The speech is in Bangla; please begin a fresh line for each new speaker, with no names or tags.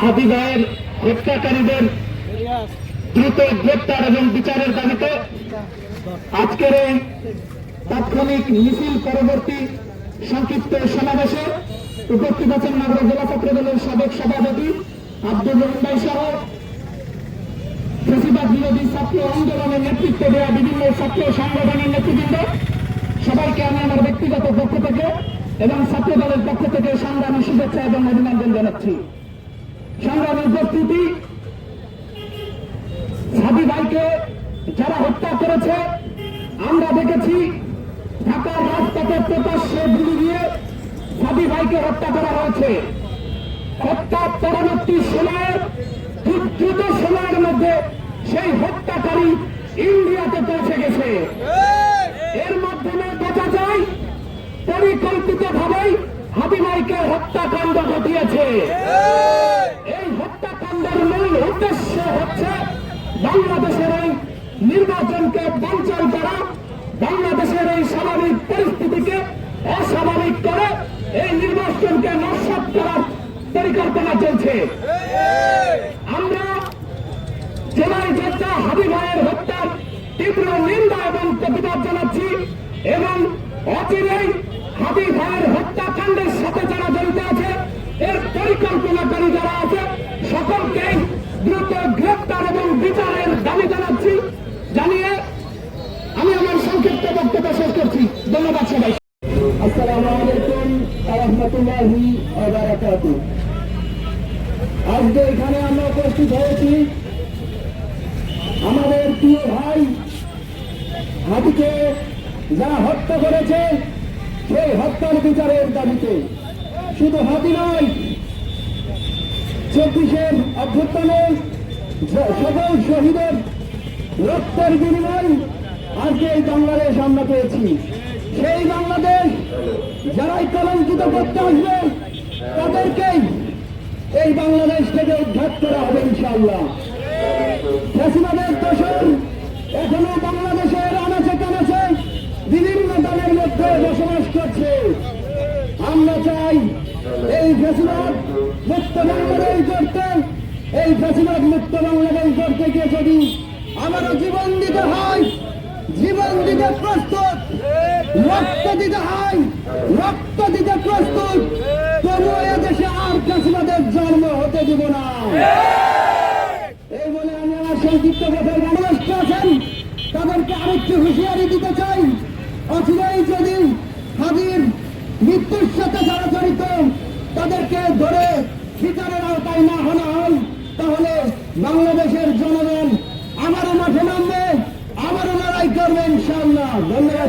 হাবিবায়ের হত্যাকারীদের দ্রুত গ্রেপ্তার এবং বিচারের দাবিতে আজকের এই তাৎক্ষণিক মিছিল পরবর্তী সংক্ষিপ্ত সমাবেশে উপস্থিত আছেন নগর জেলা ছাত্র দলের সাবেক সভাপতি আব্দুল রহিম ভাই সহ ফেসিবাদ বিরোধী ছাত্র আন্দোলনের নেতৃত্ব দেওয়া বিভিন্ন ছাত্র সংগঠনের নেতৃবৃন্দ। সবাইকে আমি আমার ব্যক্তিগত পক্ষ থেকে এবং ছাত্র দলের পক্ষ থেকে সংগ্রামী শুভেচ্ছা এবং অভিনন্দন জানাচ্ছি। সংগ্রামী উপস্থিতি সাবি ভাইকে যারা হত্যা করেছে, আমরা দেখেছি ঢাকার রাজপথে প্রকাশ্যে গুলি দিয়ে সাবি ভাইকে হত্যা করা হয়েছে। হত্যা পরবর্তী সময়ের খুব দ্রুত সময়ের মধ্যে সেই হত্যাকারী ইন্ডিয়াতে পৌঁছে গেছে। এর মাধ্যমে দেখা যায় পরিকল্পিত ভাবেই হাবিবাইকে হত্যাকাণ্ড ঘটিয়েছে। এই হত্যাকাণ্ডের মূল উদ্দেশ্য হচ্ছে বাংলাদেশের এই নির্বাচনকে বঞ্চন করা, বাংলাদেশের এই স্বাভাবিক পরিস্থিতিকে অস্বাভাবিক করে এই নির্বাচনকে নস্বাত করার পরিকল্পনা চলছে। আমরা জেলায় যোদ্ধা হাবি ভাইয়ের হত্যার তীব্র নিন্দা এবং প্রতিবাদ জানাচ্ছি এবং অচিরেই হাবি ভাইয়ের হত্যাকাণ্ডের সাথে যারা জড়িত আছে, এর পরিকল্পনাকারী যারা আছে সকলকেই দ্রুত গ্রেপ্তার এবং বিচারের দাবি জানাচ্ছি, জানিয়ে আমি আমার সংক্ষিপ্ত বক্তব্য শেষ করছি। ধন্যবাদ সবাই আসসালামু আলাইকুম রহমতুল্লাহি আজকে এখানে আমরা উপস্থিত হয়েছি আমাদের প্রিয় ভাই হাতিকে যারা হত্যা করেছে, সেই হত্যার বিচারের দাবিতে। শুধু হাতি নয়, চব্বিশের অভ্যুত্থানে সকল শহীদের রক্তের বিনিময় আজকে এই বাংলাদেশ আমরা পেয়েছি। সেই বাংলাদেশ যারাই কলঙ্কিত করতে আসবে তাদেরকেই এই বাংলাদেশ থেকে উদ্ধার করা হবে ইনশাআল্লাহ। ফ্যাসিবাদের দোষর এখনও বাংলাদেশের আনাচে কানাচে বিভিন্ন দলের মধ্যে বসবাস করছে। আমরা চাই এই ফ্যাসিবাদ মুক্ত বাংলাদেশ করতে এই ফ্যাসিবাদ মুক্ত বাংলাদেশ করতে গিয়ে যদি আমারও জীবন দিতে হয়। জীবন দিতে প্রস্তুত। রক্ত দিতে হয়। রক্ত দিতে প্রস্তুত। তবু এদেশে আর ফ্যাসিবাদের জন্ম হতে দিব না। এই বলে আমি আমার সংক্ষিপ্ত কথায় মানুষ আছেন। তাদেরকে আরেকটু হুঁশিয়ারি দিতে চাই। অচিরেই যদি হাজির মৃত্যুর সাথে যারা জড়িত, তাদেরকে ধরে বিচারের আওতায় না হওয়া হয়, তাহলে বাংলাদেশের জনগণ মাঠে নামবে আবার লড়াই করবে ইনশাল্লাহ ধন্যবাদ।